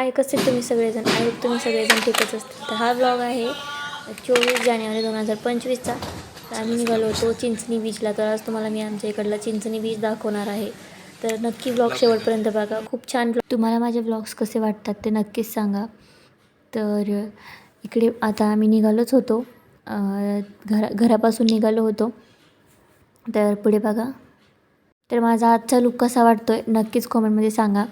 आहे कसे तुम्ही सगळेजण ऐक तुम्ही सगळेजण ठीकच असतील. तर हा ब्लॉग आहे चोवीस जानेवारी दोन हजार पंचवीसचा. तर आम्ही निघालो होतो चिंचणी बीचला तर आज तुम्हाला मी आमच्या इकडला चिंचणी बीच दाखवणार आहे. तर नक्की ब्लॉग शेवटपर्यंत बघा. खूप छान ब्लॉग तुम्हाला माझे ब्लॉग्स कसे वाटतात ते नक्कीच सांगा. तर इकडे आता आम्ही निघालोच होतो. घरा घरापासून निघालो होतो. तर पुढे बघा. तर माझा आजचा लुक कसा वाटतो आहे नक्कीच कॉमेंटमध्ये सांगा.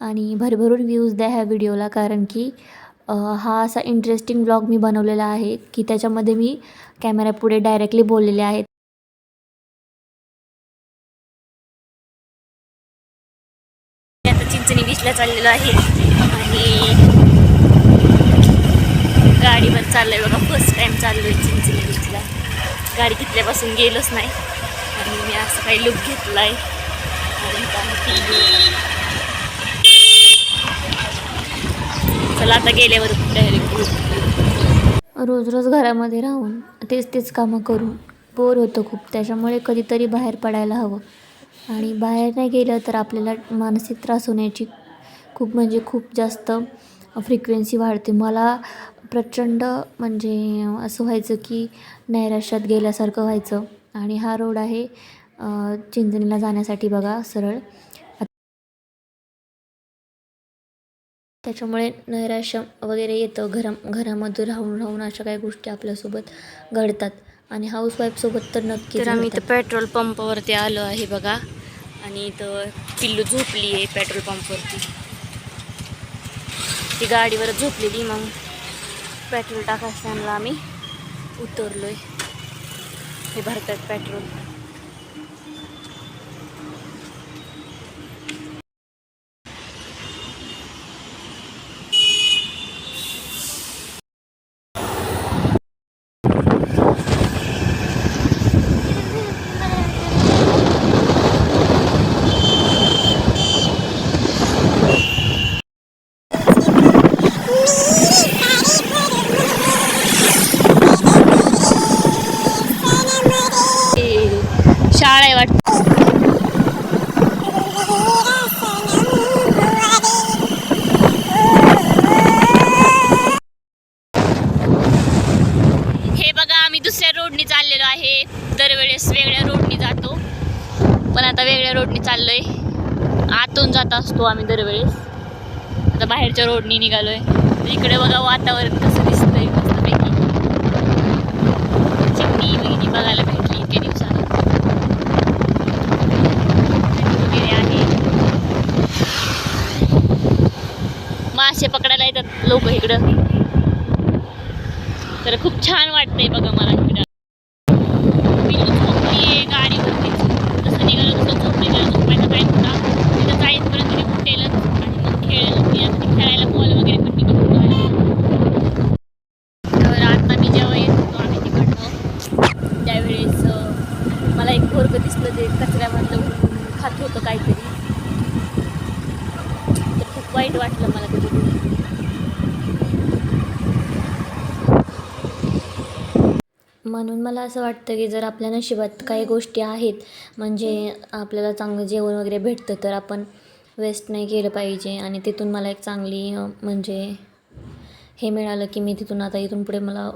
आणि भरभरून व्ह्यूज द्या ह्या व्हिडिओला कारण की हा असा इंटरेस्टिंग ब्लॉग मी बनवलेला आहे की त्याच्यामध्ये मी कॅमेऱ्यापुढे डायरेक्टली बोललेले आहेत. आता चिंचणी बीचला चाललेलो आहे आणि गाडीवर आहे बघा. फर्स्ट टाइम चाललोय चिंचणी बीचला गाडी घेतल्यापासून गेलोच नाही. आणि मी असं काही लुक घेतलाय. आणि इथं आहे चला आता गेल्यावर डायरेक्ट रोज रोज घरामध्ये राहून तेच तेच कामं करून बोर होतं खूप. त्याच्यामुळे कधीतरी बाहेर पडायला हवं. आणि बाहेर नाही गेलं तर आपल्याला मानसिक त्रास होण्याची खूप म्हणजे खूप जास्त फ्रिक्वेन्सी वाढते. मला प्रचंड म्हणजे असं व्हायचं की नैराश्यात गेल्यासारखं व्हायचं. आणि हा रोड आहे चिंचणीला जाण्यासाठी बघा सरळ. त्याच्यामुळे नैराश्य वगैरे येतं घरा घरामध्ये राहून राहून अशा काही गोष्टी आपल्यासोबत घडतात. आणि हाऊसवाईफसोबत तर नक्की तर आम्ही इथं पेट्रोल पंपावरती आलो आहे बघा. आणि इथं पिल्लू झोपली आहे पेट्रोल पंपवरती ती गाडीवर झोपलेली मग पेट्रोल टाकायला आम्ही उतरलोय. हे भरतात पेट्रोल वेगळ्या आतून जात असतो आम्ही दरवेळेस. आता बाहेरच्या रोडनी निघालोय. इकडे बघा वातावरण कसं दिसतंय मस्तपैकी. चिमणी वगैरे बघायला भेटली इतक्या दिवसानं. वगैरे आहे. मासे पकडायला येतात लोक इकडं. तर खूप छान वाटतंय बघा मला इकडं पिल्लू झोपलीये गाडीवरती जसं निघालं तसं झोपली त्याला झोपायचा टाईम होता तिथं जाईपर्यंत मी उठेलच आणि मग खेळेल तिच्यासाठी खेळायला बॉल वगैरे पण मी घेऊन आले तर आता मी जेव्हा येत होतो आम्ही तिकडनं त्यावेळेस अं, मला एक पोरग दिसलं ते कचऱ्यामधलं उडून खात होतं काहीतरी तर खूप वाईट वाटलं मला ते म्हणून मला असं वाटतं की जर आपल्या नशिबात काही गोष्टी आहेत म्हणजे आपल्याला चांगलं जेवण वगैरे भेटतं तर आपण वेस्ट नाही केलं पाहिजे. आणि तिथून मला एक चांगली म्हणजे हे मिळालं की मी तिथून आता इथून पुढे मला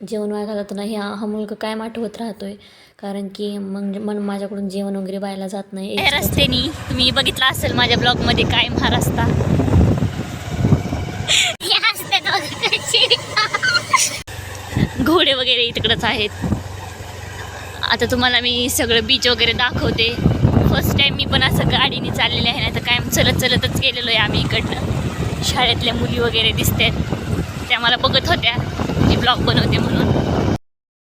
जेवण व्हायला घालत नाही. हा मुलगा कायम आठवत राहतो आहे कारण की मग मन माझ्याकडून जेवण वगैरे व्हायला जात नाही. रस्त्यानी तुम्ही बघितला असेल माझ्या ब्लॉगमध्ये कायम हा रस्ता. घोडे वगैरे तिकडंच आहेत. आता तुम्हाला मी सगळं बीच वगैरे दाखवते. फर्स्ट टाइम मी पण असं गाडीने चाललेले आहे नाही तर कायम चलत चलतच गेलेलो आहे आम्ही इकडनं. शाळेतल्या मुली वगैरे दिसतात त्या मला बघत होत्या. मी ब्लॉग बनवते म्हणून.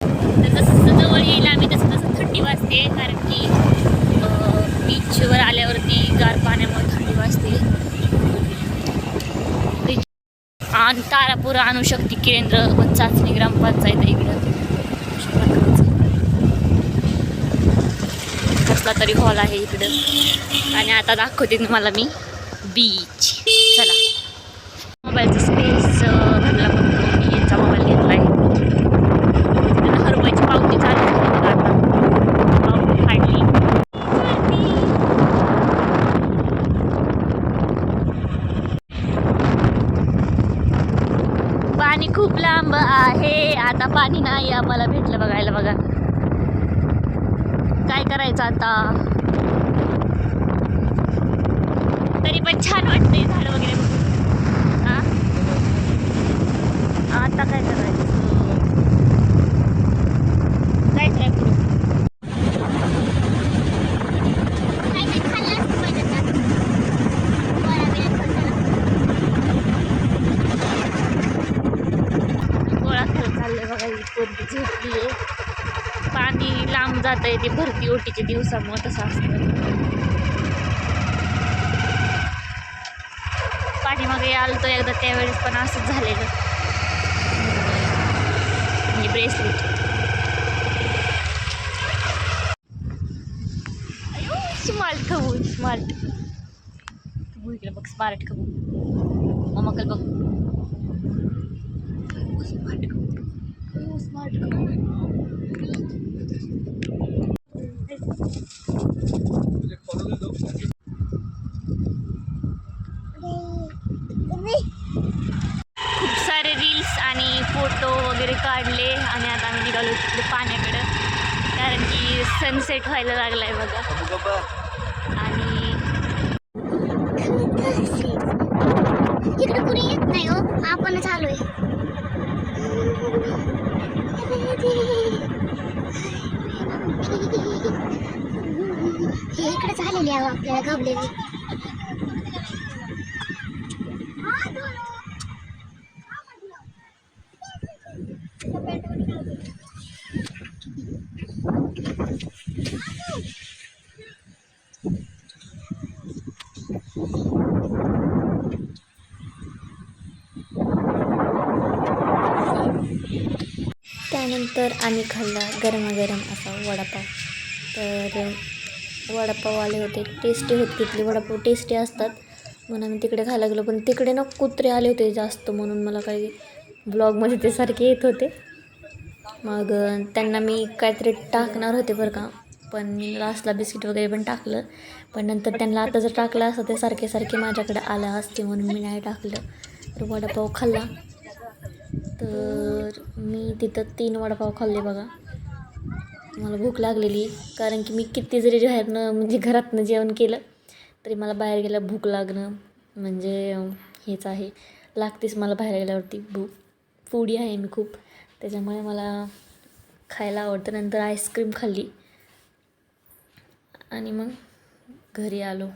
तर जसं जसं जवळ येईल आम्ही तसं तसं थंडी वाजते कारण की बीचवर आल्यावरती गार पाण्यामुळे थंडी वाजते. आणि तारापूर अणुशक्ती केंद्र व चाचणी ग्रामपंचायत आहे इकडं. कसला तरी हॉल आहे इकडं. आणि आता दाखवते तुम्हाला मी. बीच चला. मोबाईलचं स्पेस पण यांचा मोबाईल घेतला आहे हरवायची पावती चालू आता. पावती फाडली. पाणी खूप लांब आहे. आता पाणी नाही आम्हाला भेटलं बघायला बघा. काय करायचं आता? तरी पण छान वाटतंय झाड वगैरे बघून हा? आता काय करायचं काय करायचं गोळा खायला चाललंय बघा ही पोरगी झोपली आहे आता येते भरती ओटीच्या दिवसामुळे तसं असतं. पाठीमागे आलतो एकदा त्यावेळेस पण असंच झालेलं. म्हणजे ब्रेसलेट स्मार्ट खबू स्मार्ट खबू इकडे बघ स्मार्ट खबू. मम्माकडे बघ. स्मार्ट खबू. खूप सारे रील्स आणि फोटो वगैरे काढले आणि आता आम्ही निघालो तिकडे पाण्याकडं. कारण की सनसेट व्हायला लागला आहे बघा. आणि इकडे कुणी येत नाही हो. आपणच आलोय. इकडे आपल्याला गवलेली त्यानंतर आम्ही खाल्ला गरमागरम असा वडापाव. तर वडापाव आले होते. टेस्टी होते तिथले वडापाव टेस्टी असतात. म्हणून आम्ही तिकडे खायला गेलो. पण तिकडे ना कुत्रे आले होते जास्त म्हणून मला काही ब्लॉगमध्ये ते सारखे येत होते. मग त्यांना मी काहीतरी टाकणार होते बरं का. पण मी लास्टला बिस्किट वगैरे पण टाकलं. पण नंतर त्यांना आता जर टाकलं असतं ते सारखे सारखे माझ्याकडे आलं असते म्हणून मी नाही टाकलं. तर वडापाव खाल्ला. तर मी तिथं तीन वडापाव खाल्ले बघा. मला भूक लागलेली कारण की मी किती जरी बाहेरनं म्हणजे घरातनं जेवण केलं तरी मला बाहेर गेल्या भूक लागणं म्हणजे हेच आहे. लागतेच मला बाहेर गेल्यावरती भूक. फूडी आहे मी खूप. त्याच्यामुळे मला खायला आवडतं. नंतर आईस्क्रीम खाल्ली. आणि मग घरी आलो.